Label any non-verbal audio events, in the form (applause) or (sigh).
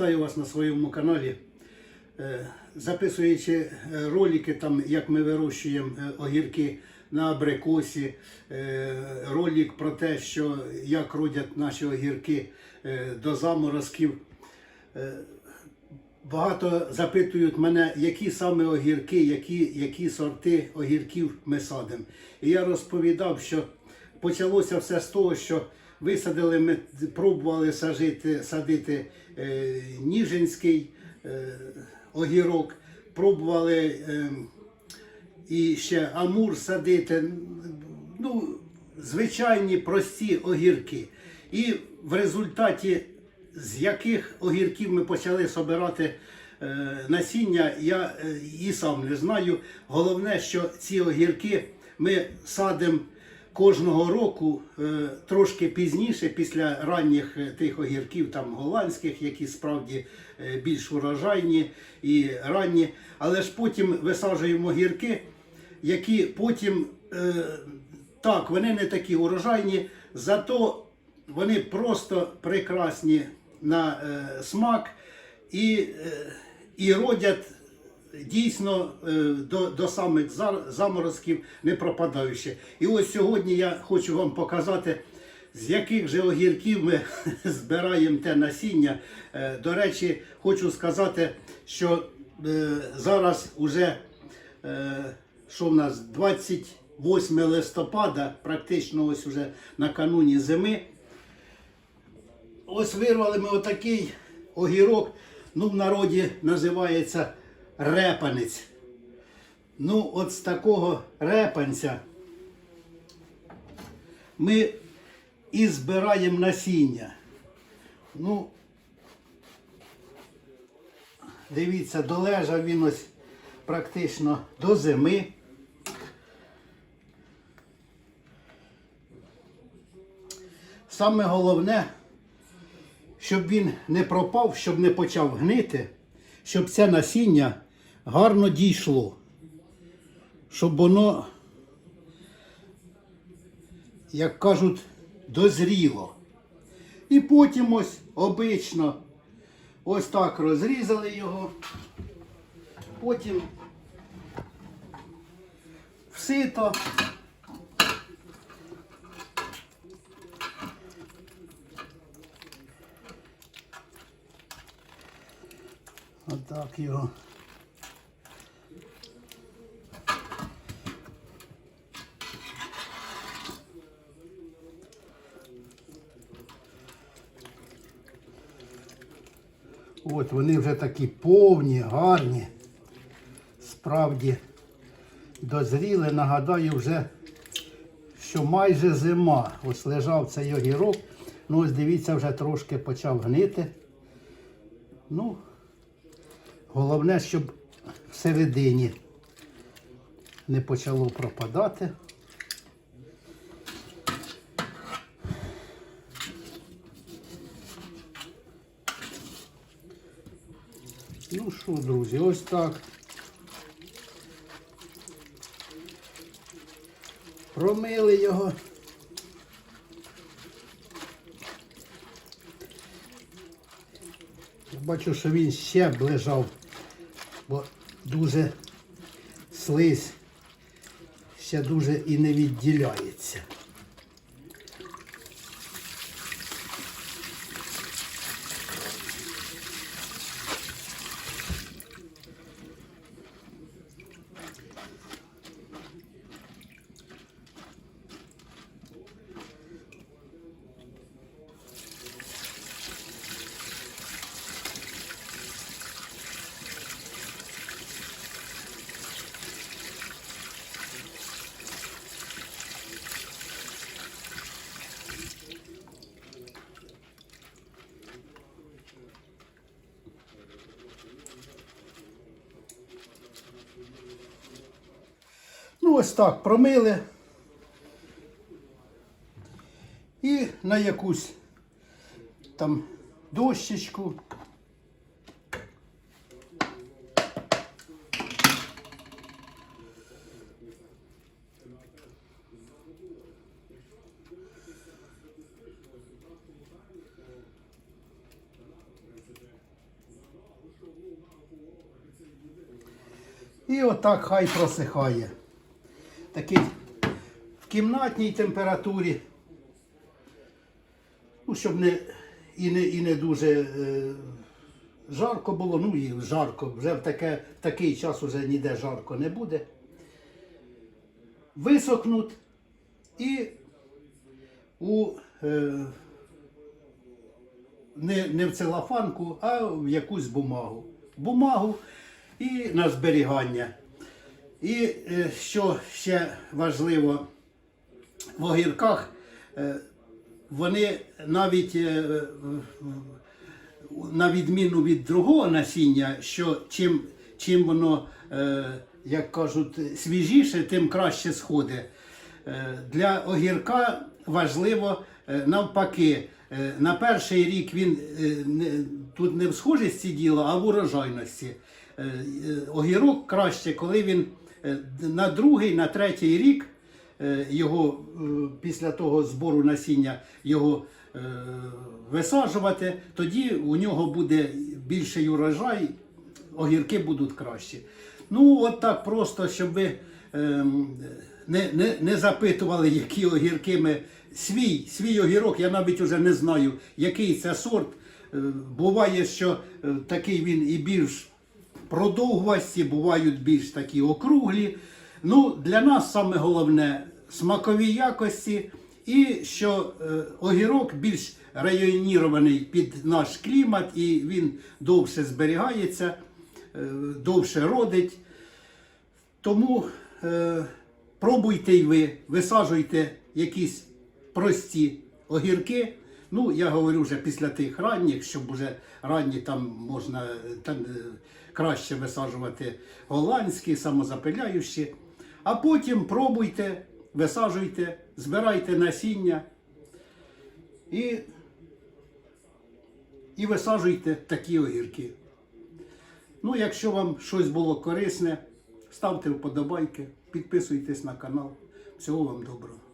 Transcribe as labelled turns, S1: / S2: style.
S1: Вітаю вас на своєму каналі. Е, Записуючи е, ролики, там, як ми вирощуємо е, огірки на абрикосі, ролик про те, що як родять наші огірки до заморозків. Багато запитують мене, які саме огірки, які, які сорти огірків ми садимо. І я розповідав, що почалося все з того, що висадили ми, пробували сажити, садити е, Ніжинський е, огірок, пробували е, і ще Амур садити. Ну, звичайні прості огірки. І в результаті з яких огірків ми почали собирати е, насіння, я е, і сам не знаю. Головне, що ці огірки ми садимо кожного року е, трошки пізніше, після ранніх е, тих огірків, там голландських, які справді е, більш урожайні і ранні. Але ж потім висаджуємо огірки, які потім так, вони не такі урожайні, зато вони просто прекрасні на смак і, і родять дійсно е, до, до самих заморозків не пропадаючи. І ось сьогодні я хочу вам показати, з яких же огірків ми (laughs) збираємо те насіння. Е, до речі, хочу сказати, що е, зараз уже що в нас 28 листопада, практично ось уже накануні зими. Ось вирвали ми отакий огірок, ну в народі називається репанець. Ну, от з такого репанця ми і збираємо насіння. Ну, дивіться, долежав він ось практично до зими. Саме головне, щоб він не пропав, щоб не почав гнити, щоб це насіння гарно дійшло. Щоб воно, як кажуть, дозріло. І потім ось обично ось так розрізали його. Потім в сито. Отак його. От вони вже такі повні, гарні. Справді дозріли, нагадаю, вже, що майже зима. Ось лежав цей огірок. Ну ось дивіться, вже трошки почав гнити. Ну, Головне, щоб всередині не почало пропадати. Ну що, друзі, ось так. Промили його. Бачу, що він ще б лежав, бо дуже слизь ще дуже і не відділяється. Ну, ось так промили. І на якусь там дощечку. І отак хай просихає. Такий в кімнатній температурі. Ну, щоб не і не, і не дуже е, жарко було, ну і жарко. Вже в таке, в такий час вже ніде жарко не буде. Висохнуть і у е, не, не в целофанку, а в якусь бумагу. Бумагу і на зберігання. І е, що ще важливо, в огірках е, вони навіть е, на відміну від другого насіння, що чим, чим воно, як кажуть, свіжіше, тим краще сходить. Для огірка важливо навпаки. На перший рік він тут не в схожості діла, а в урожайності. Огірок краще, коли він на другий, на третій рік е, його е, після того збору насіння його е, висаджувати, тоді у нього буде більший урожай, огірки будуть кращі. Ну, от так просто, щоб ви ем, не, не, не запитували, які огірки ми. Свій, свій огірок, я навіть вже не знаю, який це сорт. Е, Буває, що е, такий він і більш продовгувасті, бувають більш такі округлі. Ну, для нас саме головне смакові якості і що е, огірок більш районірований під наш клімат, і він довше зберігається, е, довше родить. Тому е, пробуйте й ви, висаджуйте якісь прості огірки. Ну, я говорю вже після тих ранніх, щоб вже ранні там можна там, е, краще висаджувати голландські, самозапиляючі. А потім пробуйте, висаджуйте, збирайте насіння і, і висаджуйте такі огірки. Ну, якщо вам щось було корисне, ставте вподобайки, підписуйтесь на канал. Всього вам доброго.